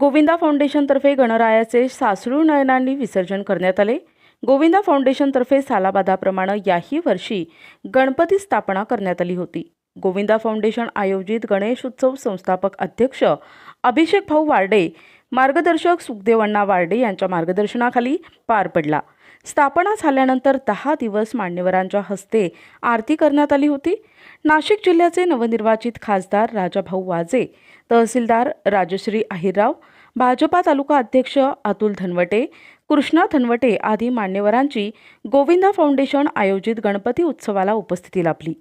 गोविंदा फाउंडेशनतर्फे गणरायाचे सासरू नयनांनी विसर्जन करण्यात आले. गोविंदा फाउंडेशनतर्फे सालाबादाप्रमाणे याही वर्षी गणपती स्थापना करण्यात आली होती. गोविंदा फाउंडेशन आयोजित गणेश उत्सव संस्थापक अध्यक्ष अभिषेक भाऊ वार्डे मार्गदर्शक सुखदेवण्णा वार्डे यांच्या मार्गदर्शनाखाली पार पडला. स्थापना झाल्यानंतर दहा दिवस मान्यवरांच्या हस्ते आरती करण्यात आली होती. नाशिक जिल्ह्याचे नवनिर्वाचित खासदार राजाभाऊ वाजे तहसीलदार राजश्री अहिरराव भाजपा तालुका अध्यक्ष अतुल धनवटे कृष्णा धनवटे आदी मान्यवरांची गोविंदा फाउंडेशन आयोजित गणपती उत्सवाला उपस्थिती लाभली.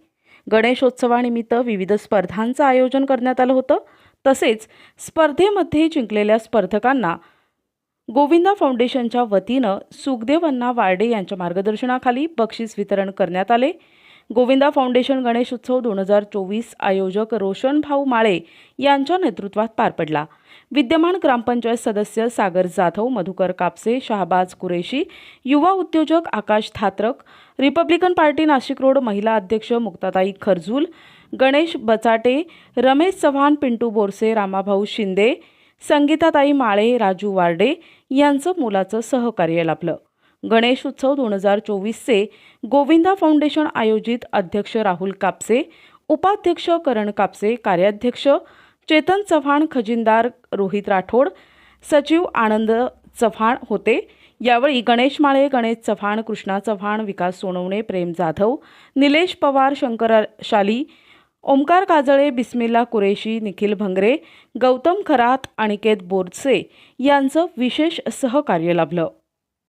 गणेशोत्सवानिमित्त विविध स्पर्धांचं आयोजन करण्यात आलं होतं. तसेच स्पर्धेमध्ये जिंकलेल्या स्पर्धकांना गोविंदा फाउंडेशनच्या वतीनं सुखदेव अण्णा वार्डे यांच्या मार्गदर्शनाखाली बक्षीस वितरण करण्यात आले. गोविंदा फाउंडेशन गणेश उत्सव दोन हजार चोवीस आयोजक रोशन भाऊ माळे यांच्या नेतृत्वात पार पडला. विद्यमान ग्रामपंचायत सदस्य सागर जाधव मधुकर कापसे शहाबाज कुरेशी युवा उद्योजक Akash Thatrak Republican party Nashik road महिला अध्यक्ष मुक्ताताई खरजूल गणेश बचाटे रमेश चव्हाण पिंटू बोरसे रामाभाऊ शिंदे संगीताताई माळे राजू वार्डे यांचं मोलाचं सहकार्य लाभलं. गणेश उत्सव दोन हजार चोवीसचे गोविंदा फाउंडेशन आयोजित अध्यक्ष राहुल कापसे उपाध्यक्ष करण कापसे कार्याध्यक्ष चेतन चव्हाण खजिनदार रोहित राठोड सचिव आनंद चव्हाण होते. यावेळी गणेश माळे गणेश चव्हाण कृष्णा चव्हाण विकास सोनवणे प्रेम जाधव निलेश पवार शंकर शाली ओमकार काजळे बिस्मिल्ला कुरेशी निखिल भंगरे गौतम खरात अनिकेत बोरसे यांचं विशेष सहकार्य लाभलं.